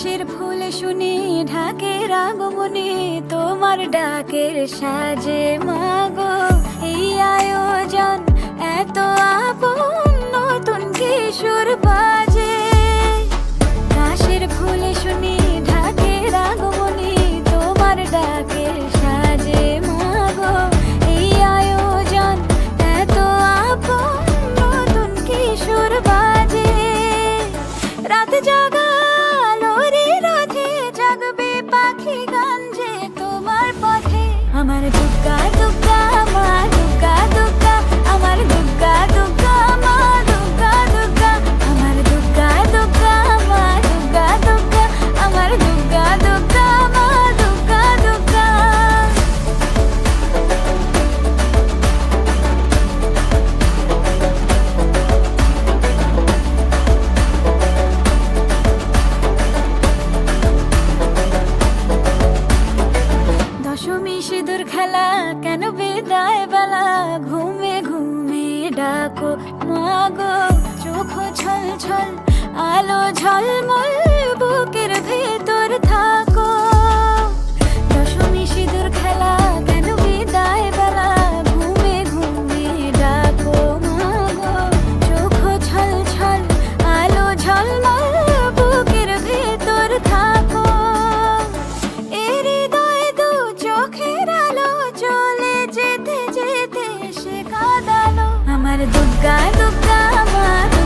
আকাশের ফুল শুনি ঢাকের আগমনে তোমার ডাকের সাজে মাগো। এই আয়োজন এত আপন, নতুন কিশোর বাজে। আকাশের ফুল শুনি ঢাকের আগমনে তোমার ডাকের সাজে মাগো। এই আয়োজন এত আপন, নতুন কিশোর বাজে। রাত জাগা সিঁদুর খেলা কেন বিদায় বেলা? ঘুমে ঘুমে ডাকো মাগো চোখ ছল ছল আলো ঝলমল দুর্গা দুগ্গা মা